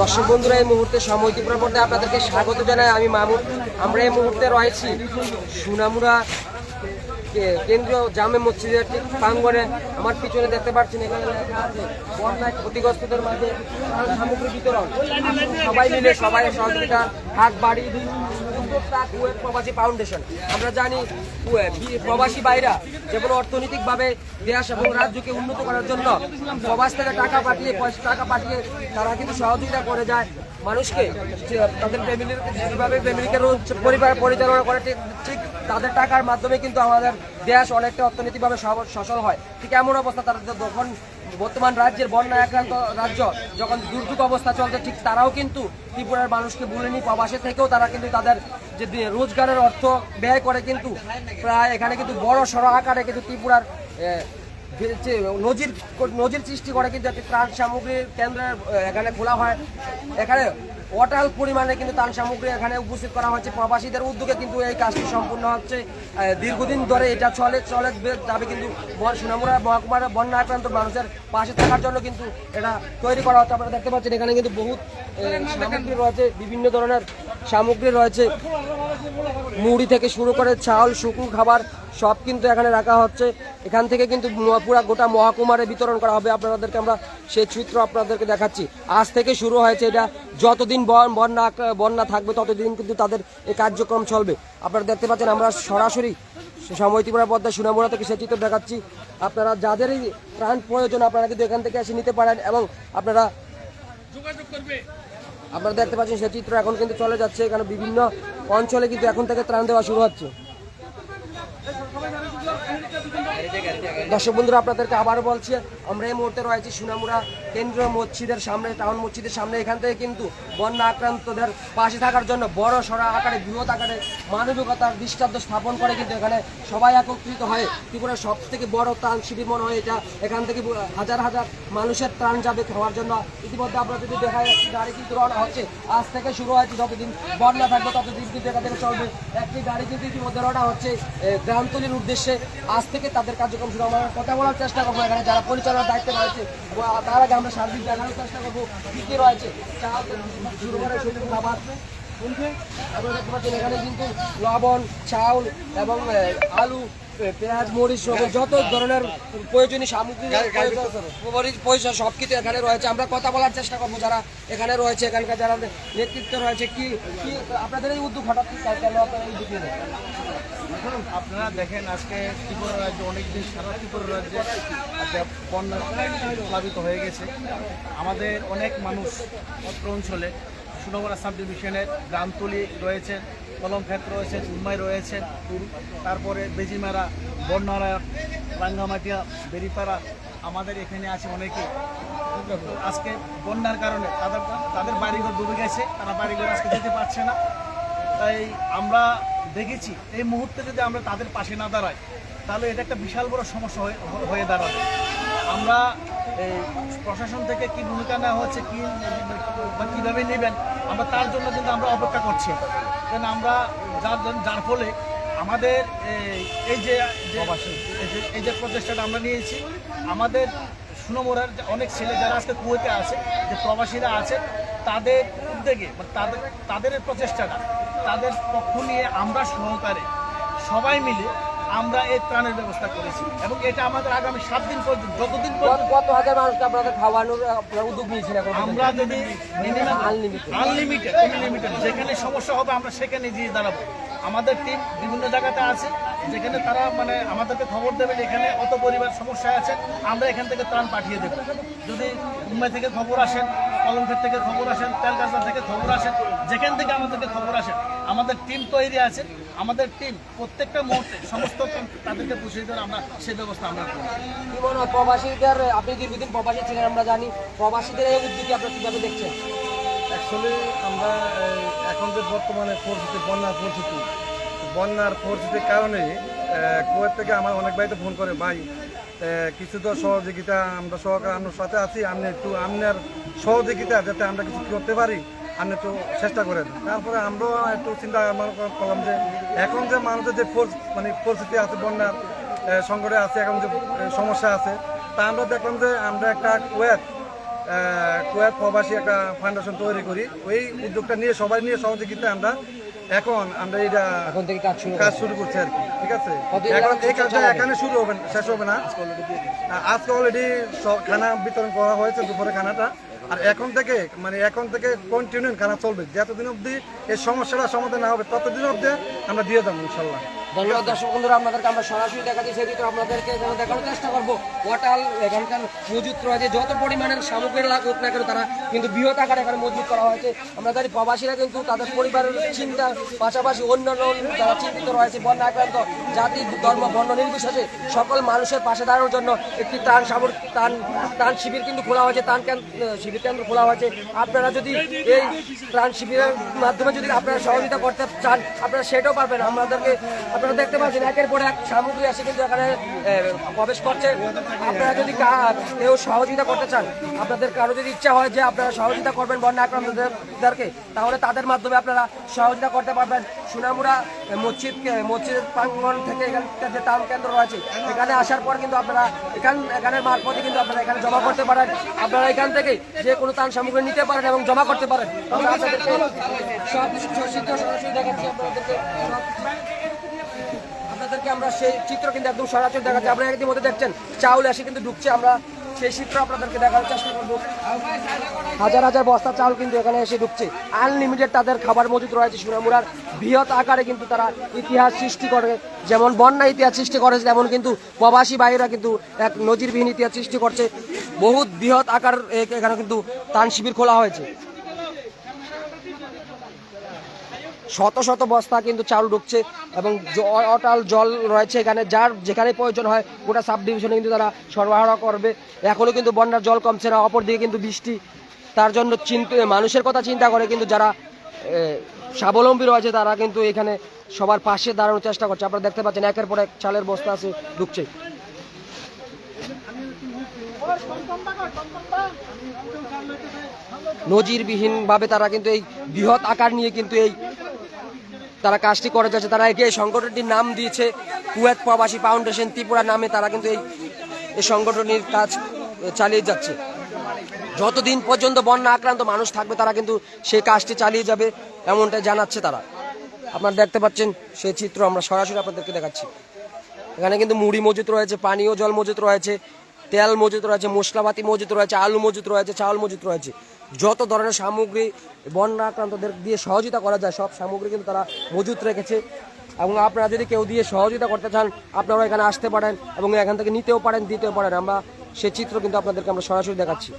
দর্শক বন্ধুরা, এই মুহূর্তে সময় ত্রিপুরা পর্দায় আপনাদেরকে স্বাগত জানাই। আমি মামুন। আমরা এই মুহূর্তে রয়েছি সুনামুরা কেন্দ্রীয় জামে মসজিদের ঠিক প্রাঙ্গনে আমার পিছনে দেখতে পাচ্ছেন এখানে বন্যায় ক্ষতিগ্রস্তদের মাঝে সামগ্রী বিতরণ। সবাই মিলে সবাই সহযোগিতা হাত বাড়িয়ে প্রবাসী ফাউন্ডেশন আমরা জানি প্রবাসী বাইরা যেমন অর্থনৈতিকভাবে দেশ এবং রাজ্যকে উন্নত করার জন্য প্রবাস থেকে টাকা পাঠিয়ে, পয়সা টাকা পাঠিয়ে তারা কিন্তু সহযোগিতা করে যায়। মানুষকে তাদের ফ্যামিলির যেভাবে ফ্যামিলিকে পরিবার পরিচালনা করে, ঠিক তাদের টাকার মাধ্যমে কিন্তু আমাদের দেশ অনেকটা অর্থনৈতিকভাবে সচল হয়। ঠিক এমন অবস্থা তারা যখন বর্তমান রাজ্যের বন্যা আক্রান্ত রাজ্য যখন দুর্যোগ অবস্থা চলছে, ঠিক তারাও কিন্তু ত্রিপুরার মানুষকে ভুলেনি প্রবাসে থেকেও তারা কিন্তু তাদের যে রোজগারের অর্থ ব্যয় করে কিন্তু প্রায় এখানে কিন্তু বড় সড় আকারে কিন্তু ত্রিপুরার নজির নজির সৃষ্টি করে কিন্তু একটি ত্রাণ সামগ্রীর কেন্দ্রের এখানে খোলা হয়। এখানে অটাল পরিমাণে কিন্তু ত্রাণ সামগ্রী এখানে উপস্থিত করা হচ্ছে। প্রবাসীদের উদ্যোগে কিন্তু এই কাজটি সম্পূর্ণ হচ্ছে। দীর্ঘদিন ধরে এটা চলে চলে যাবে কিন্তু সুনামুরা মহকুমার বন্যা আক্রান্ত মানুষের পাশে থাকার জন্য কিন্তু এটা তৈরি করা হচ্ছে। আপনারা দেখতে পাচ্ছেন এখানে কিন্তু বহুত সামগ্রী রয়েছে, বিভিন্ন ধরনের সামগ্রী রয়েছে। মুড়ি থেকে শুরু করে চাল, শুকনো খাবার সব কিন্তু এখানে রাখা হচ্ছে। এখান থেকে কিন্তু পুরা গোটা মহাকুমারে বিতরণ করা হবে। আপনাদেরকে আমরা সেই চিত্র আপনাদেরকে দেখাচ্ছি। আজ থেকে শুরু হয়েছে এটা। যতদিন বন- বন্যা বন্যা থাকবে ততদিন কিন্তু তাদের এই কার্যক্রম চলবে। আপনারা দেখতে পাচ্ছেন আমরা সরাসরি সময় ত্রিপুরা পদ্মা সুনামুড়া থেকে সেই চিত্র দেখাচ্ছি। আপনারা যাদেরই ত্রাণ প্রয়োজন আপনারা কিন্তু এখান থেকে এসে নিতে পারেন এবং আপনারা যোগাযোগ করবে। আপনারা দেখতে পাচ্ছেন সেই চিত্র এখন কিন্তু চলে যাচ্ছে। এখানে বিভিন্ন অঞ্চলে কিন্তু এখন থেকে ত্রাণ দেওয়া শুরু হচ্ছে। দর্শক বন্ধুরা আপনাদেরকে আবারও বলছি আমরা এই মুহূর্তে রয়েছি সুনামুরা কেন্দ্রীয় মসজিদের সামনে, টাউন মসজিদের সামনে, এখান থেকে কিন্তু বন্যা আক্রান্তদের পাশে থাকার জন্য বড় সড়া আকারে, বৃহৎ আকারে মানবিকতার দৃষ্টান্ত স্থাপন করে কিন্তু এখানে সবাই একত্রিত হয়ে ত্রিপুরার সব থেকে বড় ত্রাণ শিবির মনে হয় এটা। এখান থেকে হাজার হাজার মানুষের ত্রাণ যাবে খাওয়ার জন্য। ইতিমধ্যে আমরা যদি দেখা যাচ্ছে গাড়ি কিন্তু রওনা হচ্ছে, আজ থেকে শুরু হয়েছে, যতদিন বন্যা থাকবে ততদিন কিন্তু এখান থেকে চলবে। একটি গাড়ি কিন্তু ইতিমধ্যে রওনা হচ্ছে গ্রামতলির উদ্দেশ্যে। আজ থেকে তাদের কার্যক্রম শুরু আমরা কথা বলার চেষ্টা করব এখানে, যারা পরিচালনার দায়িত্বে রয়েছে তার আগে সার্বিক দেখানোর চেষ্টা করব। কী কী রয়েছে? চা খাবার আপনারা দেখতে পাচ্ছেন এখানে কিন্তু লবণ চাউল এবং আলু পেঁয়াজ মরিচ সহ যত ধরনের প্রয়োজনীয় সামগ্রী পয়সা সব কিছু এখানে রয়েছে। আমরা কথা বলার চেষ্টা করব যারা এখানে রয়েছে এখানকার যারা নেতৃত্ব রয়েছে কি কি আপনাদের এই উদ্যোগ হঠাৎ কেন আপনারা এই উদ্যোগ আপনারা দেখেন আজকে ত্রিপুরা রাজ্য অনেকদিন সারা ত্রিপুরা রাজ্যে বন্যা প্লাবিত হয়ে গেছে। আমাদের অনেক মানুষ অত্র অঞ্চলে সুনগরা সাব ডিভিশনের গ্রামতলি রয়েছেন কলমক্ষেত রয়েছেন উন্মাই রয়েছেন তারপরে বেজিমারা বন্যারা রাঙ্গামাটিয়া, বেরিপাড়া আমাদের এখানে আছে অনেকে। আজকে বন্যার কারণে তাদের তাদের বাড়িঘর ডুবে গেছে, তারা বাড়িঘর আজকে যেতে পারছে না। তাই আমরা দেখেছি, এই মুহূর্তে যদি আমরা তাদের পাশে না দাঁড়াই, তাহলে এটা একটা বিশাল বড় সমস্যা হয়ে দাঁড়াবে। আমরা এই প্রশাসন থেকে কি ভূমিকা নেওয়া হচ্ছে কি বা কীভাবে নেবেন আমরা তার জন্য কিন্তু আমরা অপেক্ষা করছি। কারণ আমরা যার জন্য- যার ফলে আমাদের এই- যে এই যে- এই যে প্রচেষ্টাটা আমরা নিয়েছি আমাদের সুনমোরার যে অনেক ছেলে যারা আজকে কুয়েতে আছে যে প্রবাসীরা আছে তাদের উদ্যোগে বা তাদের তাদের প্রচেষ্টাটা তাদের পক্ষ নিয়ে আমরা সহকারে সবাই মিলে আমরা এই ত্রাণের ব্যবস্থা করেছি এবং এটা আমাদের আগামী সাত দিন পর্যন্ত যতদিন পর্যন্ত কত হাজার মানুষকে আপনাদের খাওয়ানোর উদ্যোগ নিয়েছেন আমরা যদি মিনিমাম. আনলিমিটেড আনলিমিটেড যেখানে সমস্যা হবে আমরা সেখানে গিয়ে দাঁড়াবো আমাদের টিম বিভিন্ন জায়গাতে আছে, যেখানে তারা মানে আমাদেরকে খবর দেবেন এখানে অত পরিবার সমস্যা আছে, আমরা এখান থেকে ত্রাণ পাঠিয়ে দেবো। যদি মুম্বাই থেকে খবর আসেন কলমঘাট থেকে খবর আসেন, তেলগাছা থেকে খবর আসেন, যেখান থেকে আমাদেরকে খবর আসেন, আমাদের টিম তৈরি আছে, আমাদের টিম প্রত্যেকটা মুহূর্তে সমস্ত তাদেরকে পুষিয়ে দেওয়ার আমরা সেই ব্যবস্থা আমরা করব। প্রবাসীদের, আপনি দীর্ঘদিন প্রবাসী ছিলেন, আমরা জানি, প্রবাসীদের এই উদ্যোগকে আপনারা কীভাবে দেখছেন? অ্যাকচুয়ালি আমরা এখন যে বর্তমানে পরিস্থিতি, বন্যার পরিস্থিতি, বন্যার পরিস্থিতির কারণে কুয়েত থেকে আমার অনেক ভাই তো ফোন করে, ভাই কিছু তো সহযোগিতা, আমরা সহকার আপনার সাথে আছি, আপনি একটু আপনার সহযোগিতা যাতে আমরা কিছু করতে পারি, আপনি একটু চেষ্টা করেন। তারপরে আমরাও একটু চিন্তা করলাম যে, এখন যে মানুষের যে মানে পরিস্থিতি আছে, বন্যার সংকটে আছে, এখন যে সমস্যা আছে, তা আমরা দেখলাম যে, আমরা একটা কুয়েত কুয়েত প্রবাসী একটা ফাউন্ডেশন তৈরি করি। ওই উদ্যোগটা নিয়ে সবাই নিয়ে সহযোগিতা আমরা এখন আমরা এটা এখন থেকে কাজ শুরু কাজ শুরু করছি আর কি ঠিক আছে? এখন এই কাজটা এখানে শুরু হবে না শেষ হবে না। আজকে অলরেডি খানা বিতরণ করা হয়েছে দুপুরে খানাটা। আর এখন থেকে মানে এখন থেকে কন্টিনিউ খানা চলবে। যতদিন অবধি এই সমস্যাটা সমাধান না হবে ততদিন অবধি আমরা দিয়ে দেবো ইনশাল্লাহ। ধন্যবাদ দর্শক বন্ধুরা, আপনাদেরকে আমরা সরাসরি দেখাচ্ছি, সেই চিত্র আপনাদেরকে এখানে দেখানোর চেষ্টা করব। ওয়াটাল এখানকার মজুত রয়েছে যত পরিমাণের সামগ্রী লাগুক না কেন, তারা কিন্তু বৃহৎ আকারে এখানে মজুত করা হয়েছে। জানি প্রবাসীরা কিন্তু তাদের পরিবারের চিন্তা পাশাপাশি অন্যান্য যারা চিন্তিত রয়েছে বন্যা আক্রান্ত জাতি, ধর্ম, বর্ণ নির্বিশেষে সকল মানুষের পাশে দাঁড়ানোর জন্য একটি ত্রাণ সামর ত্রাণ ত্রাণ শিবির কিন্তু খোলা হয়েছে, ত্রাণ শিবির কেন্দ্র খোলা হয়েছে। আপনারা যদি এই ত্রাণ শিবিরের মাধ্যমে যদি আপনারা সহযোগিতা করতে চান, আপনারা সেটাও পারবেন। আমাদেরকে, আপনারা দেখতে পাচ্ছেন, একের পর এক সামগ্রী এসে কিন্তু এখানে প্রবেশ করছে। আপনারা যদি কেউ সহযোগিতা করতে চান, আপনাদের কারও যদি ইচ্ছা হয় যে আপনারা সহযোগিতা করবেন বন্যা আক্রান্তদেরকে, তাহলে তাদের মাধ্যমে আপনারা সহযোগিতা করতে পারবেন। সুনামুরা মসজিদ মসজিদ প্রাঙ্গণ থেকে এখানকার যে টাউন কেন্দ্র রয়েছে। এখানে আসার পর কিন্তু আপনারা এখান এখানের মারফতে কিন্তু আপনারা এখানে জমা করতে পারেন। আপনারা এখান থেকে যে কোনো ত্রাণ সামগ্রী নিতে পারেন এবং জমা করতে পারেন। আপনাদেরকে সব চিত্র সরাসরি দেখাচ্ছি আপনাদেরকে। আপনাদেরকে আমরা সেই চিত্র কিন্তু একদম সরাসরি দেখাচ্ছি। আপনারা ইতিমধ্যে দেখছেন, চাউল এসে কিন্তু ঢুকছে, আমরা সেই চিত্র আপনাদেরকে দেখার চেষ্টা করব। হাজার হাজার বস্তা চাউল কিন্তু এখানে এসে ঢুকছে। আনলিমিটেড তাদের খাবার মজুদ রয়েছে সুনামুরার বৃহৎ আকারে কিন্তু তারা ইতিহাস সৃষ্টি করে। যেমন বন্যা ইতিহাস সৃষ্টি করেছে, তেমন কিন্তু প্রবাসী ভাইয়েরা কিন্তু এক নজিরবিহীন ইতিহাস সৃষ্টি করছে। বহুত বৃহৎ আকার এখানে কিন্তু তান শিবির খোলা হয়েছে। শত শত বস্তা কিন্তু চাল ঢুকছে এবং অটাল জল রয়েছে এখানে, যার যেখানে প্রয়োজন হয় গোটা সাব ডিভিশনে কিন্তু তারা সরবরাহ করবে। এখনও কিন্তু বন্যার জল কমছে না, অপরদিকে কিন্তু বৃষ্টি। তার জন্য চিন্তা, মানুষের কথা চিন্তা করে কিন্তু যারা স্বাবলম্বী রয়েছে তারা কিন্তু এখানে সবার পাশে দাঁড়ানোর চেষ্টা করছে। আপনারা দেখতে পাচ্ছেন একের পর এক চালের বস্তা আছে, ঢুকছে। নজিরবিহীনভাবে তারা কিন্তু এই বৃহৎ আকার নিয়ে কিন্তু এই তারা কাজটি করে যাচ্ছে, তারা এই সংগঠনটির নাম দিয়েছে কুয়েত প্রবাসী ফাউন্ডেশন, ত্রিপুরা নামে তারা কিন্তু এই এই সংগঠনের কাজ চালিয়ে যাচ্ছে। যতদিন পর্যন্ত বন্যা আক্রান্ত মানুষ থাকবে, তারা কিন্তু সেই কাজটি চালিয়ে যাবে, এমনটাই জানাচ্ছে তারা। আপনারা দেখতে পাচ্ছেন, সেই চিত্র আমরা সরাসরি আপনাদেরকে দেখাচ্ছি। এখানে কিন্তু মুড়ি মজুত রয়েছে, পানীয় জল মজুত রয়েছে তেল মজুত রয়েছে, মশলাপাতি মজুত রয়েছে, আলু মজুত রয়েছে, চাউল মজুত রয়েছে। যত ধরনের সামগ্রী বন্যা আক্রান্তদের দিয়ে সহযোগিতা করা যায়, সব সামগ্রী কিন্তু তারা মজুত রেখেছে। এবং আপনারা যদি কেউ দিয়ে সহযোগিতা করতে চান আপনারা এখানে আসতে পারেন এবং এখান থেকে নিতেও পারেন, দিতেও পারেন। আমরা সে চিত্র কিন্তু আপনাদেরকে আমরা সরাসরি দেখাচ্ছি।